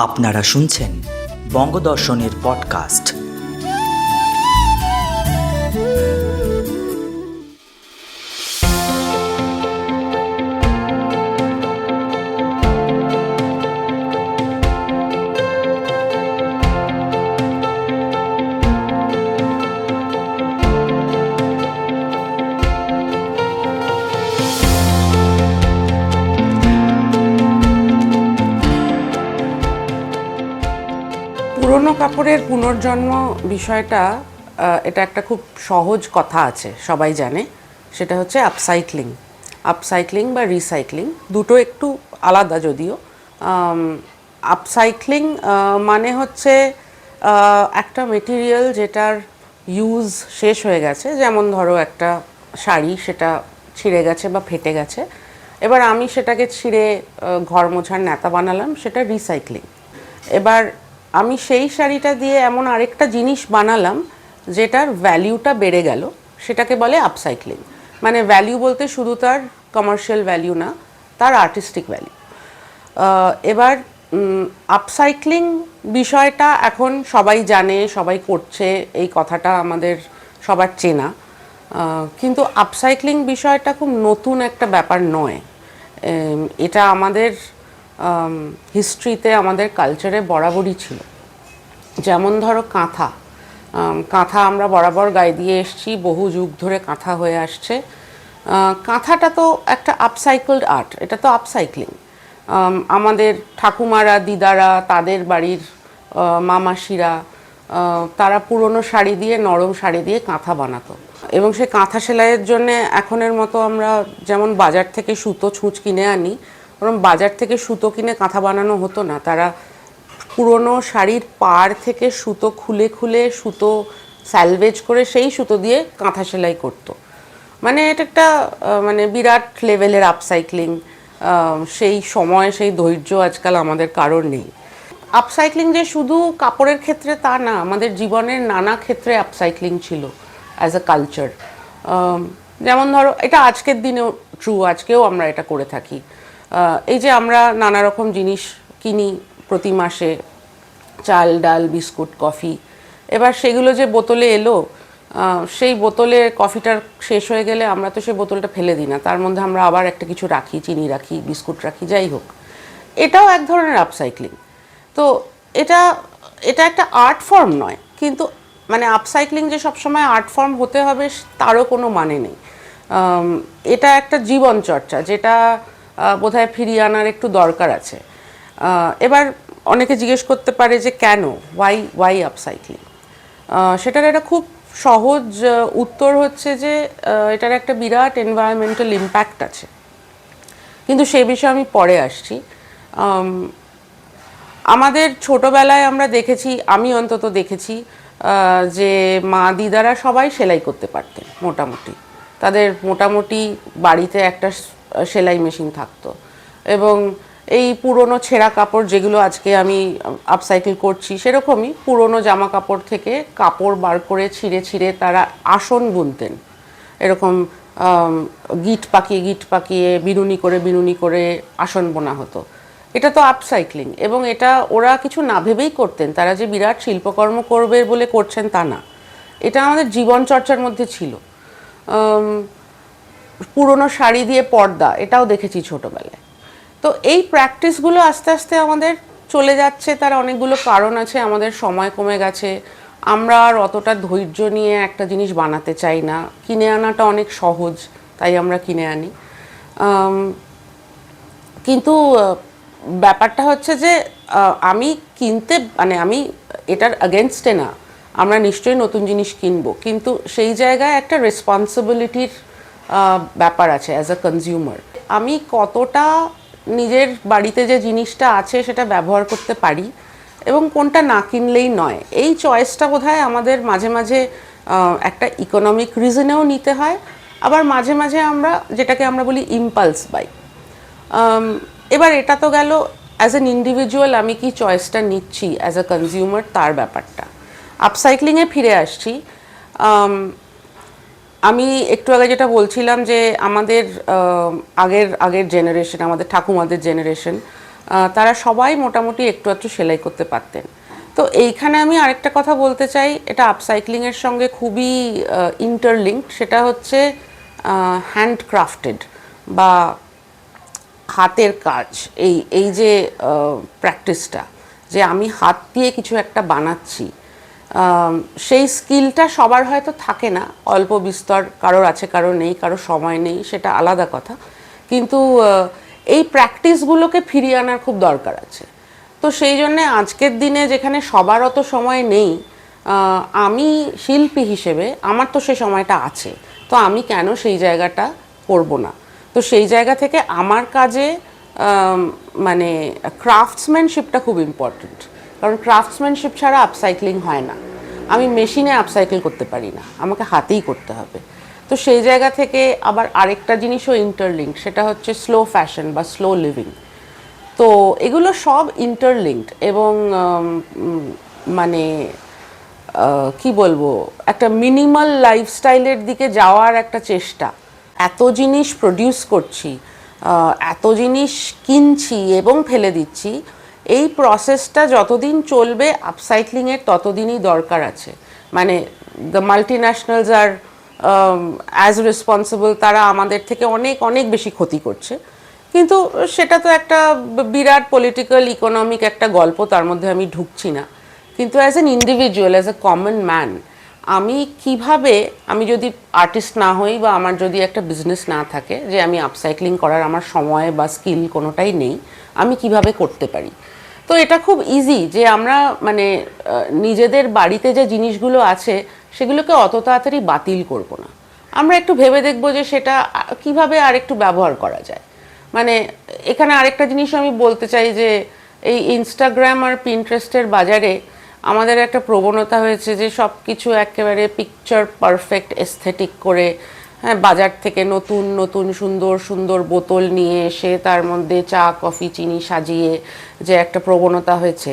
আপনারা শুনছেন বঙ্গদর্শনের পডকাস্ট পুরনো কাপড়ের পুনর্জন্ম বিষয়টা এটা একটা খুব সহজ কথা আছে, সবাই জানে। সেটা হচ্ছে আপসাইক্লিং আপসাইক্লিং বা রিসাইক্লিং দুটো একটু আলাদা যদিও। আপসাইক্লিং মানে হচ্ছে একটা মেটেরিয়াল যেটার ইউজ শেষ হয়ে গেছে। যেমন ধরো একটা শাড়ি সেটা ছিঁড়ে গেছে বা ফেটে গেছে। এবার আমি সেটাকে ছিঁড়ে ঘর মোছার নেতা বানালাম, সেটা রিসাইক্লিং এবার আমি সেই শাড়িটা দিয়ে এমন আরেকটা জিনিস বানালাম, যেটার ভ্যালিউটা বেড়ে গেল, সেটাকে বলে আপসাইক্লিং মানে ভ্যালিউ বলতে শুধু তার কমার্শিয়াল ভ্যালিউ না, তার আর্টিস্টিক ভ্যালিউ এবার আপসাইক্লিং বিষয়টা এখন সবাই জানে, সবাই করছে, এই কথাটা আমাদের সবার চেনা। কিন্তু আপসাইক্লিং বিষয়টা খুব নতুন একটা ব্যাপার নয়। এটা আমাদের হিস্ট্রিতে আমাদের কালচারে বরাবরই ছিল। যেমন ধরো কাঁথা। কাঁথা আমরা বরাবর গায়ে দিয়ে এসছি, বহু যুগ ধরে কাঁথা হয়ে আসছে। কাঁথাটা তো একটা আপসাইকেলড আর্ট এটা তো আপসাইক্লিং আমাদের ঠাকুমারা, দিদারা, তাদের বাড়ির মামাসিরা তারা পুরনো শাড়ি দিয়ে, নরম শাড়ি দিয়ে কাঁথা বানাতো। এবং সেই কাঁথা সেলাইয়ের জন্য এখনের মতো আমরা যেমন বাজার থেকে সুতো, ছুঁচ কিনে আনি ওরকম বাজার থেকে সুতো কিনে কাঁথা বানানো হতো না। তারা পুরনো শাড়ির পাড় থেকে সুতো খুলে খুলে সুতো স্যালভেজ করে সেই সুতো দিয়ে কাঁথা সেলাই করতো। মানে এটা একটা মানে বিরাট লেভেলের আপসাইক্লিং সেই সময়, সেই ধৈর্য আজকাল আমাদের কারোর নেই। আপসাইক্লিং যে শুধু কাপড়ের ক্ষেত্রে তা না, আমাদের জীবনের নানা ক্ষেত্রে আপসাইক্লিং ছিল অ্যাজ আ কালচার যেমন ধরো, এটা আজকের দিনেও ট্রু আজকেও আমরা এটা করে থাকি। এই যে আমরা নানা রকম জিনিস কিনি প্রতি মাসে, চাল, ডাল, বিস্কুট, কফি, এবার সেগুলো যে বোতলে এলো সেই বোতলে কফিটার শেষ হয়ে গেলে আমরা তো সেই বোতলটা ফেলে দিই না, তার মধ্যে আমরা আবার একটা কিছু রাখি, চিনি রাখি, বিস্কুট রাখি, যাই হোক। এটাও এক ধরনের আপসাইক্লিং তো এটা এটা একটা আর্ট ফর্ম নয়, কিন্তু মানে আপসাইক্লিং যে সবসময় আর্ট ফর্ম হতে হবে, তারও কোনো মানে নেই। এটা একটা জীবন চর্চা, যেটা বোধহয় ফিরিয়ে আনার একটু দরকার আছে। এবার অনেকে জিজ্ঞেস করতে পারে যে কেন? ওয়াই ওয়াই আপসাইক্লিং সেটার একটা খুব সহজ উত্তর হচ্ছে যে এটার একটা বিরাট এনভায়রনমেন্টাল ইম্প্যাক্ট আছে। কিন্তু সে বিষয়ে আমি পরে আসছি। আমাদের ছোটোবেলায় আমরা দেখেছি, আমি অন্তত দেখেছি যে মা দিদারা সবাই সেলাই করতে পারতেন, মোটামুটি। তাদের মোটামুটি বাড়িতে একটা সেলাই মেশিন থাকতো। এবং এই পুরনো ছেঁড়া কাপড় যেগুলো আজকে আমি আপসাইকেল করছি, সেরকমই পুরনো জামা কাপড় থেকে কাপড় বার করে ছিঁড়ে ছিঁড়ে তারা আসন বুনতেন। এরকম গিট পাকিয়ে গিট পাকিয়ে বিনুনি করে বিনুনি করে আসন বোনা হতো। এটা তো আপসাইক্লিং এবং এটা ওরা কিছু না ভেবেই করতেন। তারা যে বিরাট শিল্পকর্ম করবে বলে করছেন তা না। এটা আমাদের জীবন চর্চার মধ্যে ছিল। পুরনো শাড়ি দিয়ে পর্দা, এটাও দেখেছি ছোটবেলায়। তো এই প্র্যাকটিসগুলো আস্তে আস্তে আমাদের চলে যাচ্ছে, তার অনেকগুলো কারণ আছে, আমাদের সময় কমে গেছে। আমরা আর অতটা ধৈর্য নিয়ে একটা জিনিস বানাতে চাই না। কিনে আনাটা অনেক সহজ, তাই আমরা কিনে আনি। কিন্তু ব্যাপারটা হচ্ছে যে আমি কিনতে মানে আমি এটার আগেনস্টে না। আমরা নিশ্চয়ই নতুন জিনিস কিনবো। কিন্তু সেই জায়গায় একটা রেসপন্সিবিলিটির ব্যাপার আছে অ্যাজ আ কনজিউমার আমি কতটা নিজের বাড়িতে যে জিনিসটা আছে সেটা ব্যবহার করতে পারি এবং কোনটা না কিনলেই নয়, এই চয়েসটা বোধহয় আমাদের মাঝে মাঝে একটা ইকোনমিক রিজনেও নিতে হয়। আবার মাঝে মাঝে আমরা যেটাকে আমরা বলি ইম্পালস বাই এবার এটা তো গেল অ্যাজ অ্যান ইন্ডিভিজুয়াল আমি কি চয়েসটা নিচ্ছি অ্যাজ আ কনজিউমার তার ব্যাপারটা। আপসাইক্লিংয়ে ফিরে আসছি। আম, একটু আগে যেটা বলছিলাম যে আমাদের আগের আগের জেনারেশন আমাদের ঠাকুমাদের জেনারেশন তারা সবাই মোটামুটি একটু একটু সেলাই করতে পারতেন। তো এইখানে আমি আরেকটা কথা বলতে চাই এটা আপসাইক্লিংয়ের সঙ্গে খুবই ইন্টারলিঙ্কড সেটা হচ্ছে হ্যান্ডক্রাফটেড বা হাতের কাজ এই এই যে প্র্যাকটিসটা যে আমি হাত দিয়ে কিছু একটা বানাচ্ছি সেই স্কিলটা সবার হয়তো থাকে না। অল্প বিস্তর, কারোর আছে, কারোর নেই, কারোর সময় নেই, সেটা আলাদা কথা। কিন্তু এই প্র্যাকটিসগুলোকে ফিরিয়ে আনার খুব দরকার আছে। তো সেই জন্যে আজকের দিনে যেখানে সবার অত সময় নেই আমি শিল্পী হিসেবে আমার তো সে সময়টা আছে। তো আমি কেন সেই জায়গাটা করব না? তো সেই জায়গা থেকে আমার কাজে মানে ক্রাফটসম্যানশিপটা খুব ইম্পর্ট্যান্ট কারণ ক্রাফটসম্যানশিপ ছাড়া আপসাইক্লিং হয় না। আমি মেশিনে আপসাইকেল করতে পারি না, আমাকে হাতেই করতে হবে। তো সেই জায়গা থেকে আবার আরেকটা জিনিসও ইন্টারলিঙ্ক সেটা হচ্ছে স্লো ফ্যাশন বা স্লো লিভিং তো এগুলো সব ইন্টারলিঙ্কড এবং মানে কি বলব, একটা মিনিমাল লাইফস্টাইলের দিকে যাওয়ার একটা চেষ্টা। এত জিনিস প্রডিউস করছি এত জিনিস কিনছি এবং ফেলে দিচ্ছি এই প্রসেসটা যতদিন চলবে আপসাইক্লিংয়ের ততদিনই দরকার আছে। মানে the multinationals are as responsible তারা আমাদের থেকে অনেক অনেক বেশি ক্ষতি করছে। কিন্তু সেটা তো একটা বিরাট পলিটিক্যাল ইকোনমিক একটা গল্প, তার মধ্যে আমি ঢুকছি না। কিন্তু as an individual as a common man আমি কীভাবে, আমি যদি আর্টিস্ট না হই বা আমার যদি একটা বিজনেস না থাকে, যে আমি আপসাইক্লিং করার আমার সময় বা স্কিল কোনোটাই নেই, আমি কীভাবে করতে পারি? তো এটা খুব ইজি যে আমরা মানে নিজেদের বাড়িতে যে জিনিসগুলো আছে, সেগুলোকে অত তাড়াতাড়ি বাতিল করব না। আমরা একটু ভেবে দেখব যে সেটা কীভাবে আর একটু ব্যবহার করা যায়। মানে এখানে আরেকটা জিনিস আমি বলতে চাই যে, এই ইনস্টাগ্রাম আর পিন্টারেস্টের বাজারে আমাদের একটা প্রবণতা হয়েছে যে সব কিছু একেবারে পিকচার পারফেক্ট এস্থেটিক করে হ্যাঁ বাজার থেকে নতুন নতুন, সুন্দর সুন্দর বোতল নিয়ে এসে তার মধ্যে চা, কফি, চিনি সাজিয়ে যে একটা প্রবণতা হয়েছে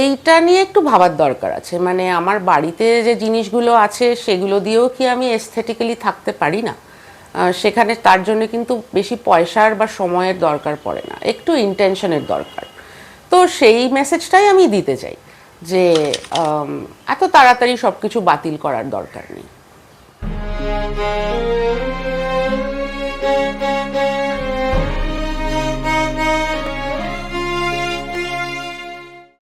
এইটা নিয়ে একটু ভাবার দরকার আছে। মানে আমার বাড়িতে যে জিনিসগুলো আছে সেগুলো দিয়েও কি আমি এস্থেটিক্যালি থাকতে পারি না? সেখানে তার জন্য কিন্তু বেশি পয়সার বা সময়ের দরকার পড়ে না, একটু ইন্টেনশনের দরকার। তো সেই মেসেজটাই আমি দিতে চাই যে এত তাড়াতাড়ি সব কিছু বাতিল করার দরকার নেই। Música